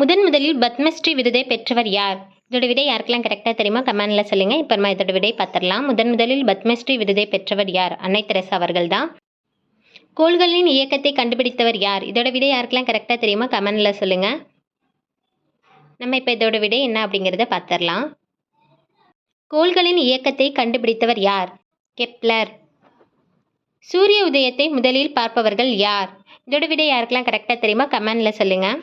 முதன் முதலில் பத்மஸ்ரீ விருதை பெற்றவர் யார்? இதோட விடை யாருக்கெல்லாம் கரெக்டாக தெரியுமா கமெண்டில் சொல்லுங்கள் இப்போ நம்ம இதோட விடை பார்த்துடலாம். முதன் முதலில் பத்மஸ்ரீ விருதை பெற்றவர் யார்? அன்னை தெரசா அவர்கள் தான். கோள்களின் இயக்கத்தை கண்டுபிடித்தவர் யார்? இதோட விடை யாருக்கெல்லாம் கரெக்டாக தெரியுமா கமெண்டில் சொல்லுங்கள் நம்ம இப்போ இதோட விடை என்ன அப்படிங்கிறத பார்த்துடலாம். கோள்களின் இயக்கத்தை கண்டுபிடித்தவர் யார்? கெப்லர். சூரிய உதயத்தை முதலில் பார்ப்பவர்கள் யார்? இதோட விடை யாருக்கெல்லாம் கரெக்டாக தெரியுமா கமெண்டில் சொல்லுங்கள்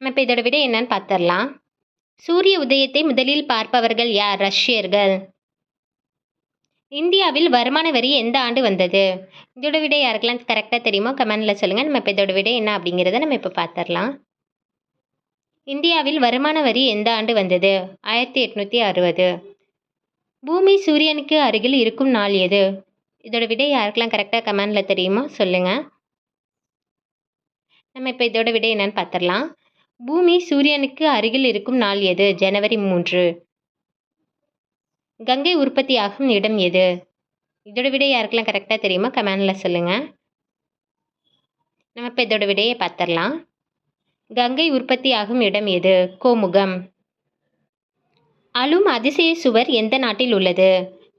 நம்ம இப்போ இதோட விடை என்னன்னு பார்த்துடலாம் சூரிய உதயத்தை முதலில் பார்ப்பவர்கள் யார்? ரஷ்யர்கள். இந்தியாவில் வருமான வரி எந்த ஆண்டு வந்தது? இதோட விட யாருக்கெல்லாம் கரெக்டாக தெரியுமோ கமெண்டில் சொல்லுங்கள் நம்ம இப்போ இதோட விடை என்ன அப்படிங்கிறத நம்ம இப்போ பார்த்துடலாம் இந்தியாவில் வருமான வரி எந்த ஆண்டு வந்தது? ஆயிரத்தி எட்நூற்றி அறுபது. பூமி சூரியனுக்கு அருகில் இருக்கும் நாள் எது? இதோட விடை யாருக்கெல்லாம் கரெக்டாக கமெண்டில் தெரியுமோ சொல்லுங்கள் நம்ம இப்போ இதோட விடை என்னன்னு பார்த்துடலாம் பூமி சூரியனுக்கு அருகில் இருக்கும் நாள் எது? ஜனவரி மூன்று. கங்கை உற்பத்தியாகும் இடம் எது? இதோட விட யாருக்கெல்லாம் கரெக்டாக தெரியுமா கமெண்டில் சொல்லுங்கள் நம்ம இப்போ இதோட விடையை பார்த்துடலாம். கங்கை உற்பத்தியாகும் இடம் எது? கோமுகம். அலும் அதிசய சுவர் எந்த நாட்டில் உள்ளது?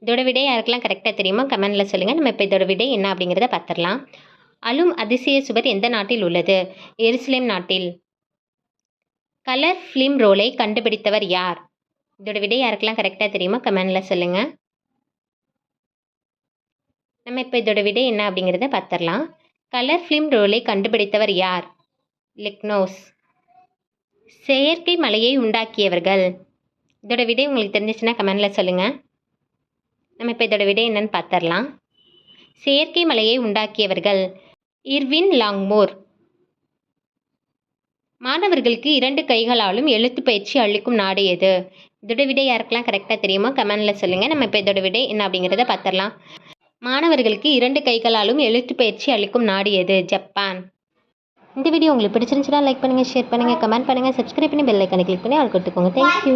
இதோட விடை யாருக்கெல்லாம் கரெக்டாக தெரியுமா கமெண்டில் சொல்லுங்கள் நம்ம இப்போ இதோட விடை என்ன அப்படிங்கிறத பார்த்துடலாம். அலும் அதிசய சுவர் எந்த நாட்டில் உள்ளது? எருசலேம் நாட்டில். கலர் ஃபிலிம் ரோலை கண்டுபிடித்தவர் யார்? இதோட விடை யாருக்கெல்லாம் கரெக்டாக தெரியுமா கமெண்டில் சொல்லுங்கள் நம்ம இப்போ இதோட விடை என்ன அப்படிங்கிறத பார்த்துடலாம். கலர் ஃபிலிம் ரோலை கண்டுபிடித்தவர் யார்? லிக்னோஸ் செயற்கை மலையை உண்டாக்கியவர்கள். இதோட விடை உங்களுக்கு தெரிஞ்சிச்சுன்னா கமெண்டில் சொல்லுங்கள் நம்ம இப்போ இதோட விடை என்னன்னு பார்த்துடலாம். செயற்கை மலையை உண்டாக்கியவர்கள். இர்வின் லாங்மோர் மாணவர்களுக்கு இரண்டு கைகளாலும் எழுத்து பயிற்சி அளிக்கும் நாடு எது? இதோட விடை யாருக்கெல்லாம் கரெக்டாக தெரியுமோ கமெண்டில் சொல்லுங்கள் நம்ம இப்போ இதோட விடை என்ன அப்படிங்கிறத பார்த்துடலாம். மாணவர்களுக்கு இரண்டு கைகளாலும் எழுத்து பயிற்சி அளிக்கும் நாடு எது? ஜப்பான். இந்த வீடியோ உங்களுக்கு பிடிச்சிருந்துச்சுன்னா லைக் பண்ணுங்கள் ஷேர் பண்ணுங்கள் கமெண்ட் பண்ணுங்கள் சப்ஸ்கிரைப் பண்ணி பெல் ஐக்கனை கிளிக் பண்ணி ஆள் கொடுத்துக்கோங்க. தேங்க்யூ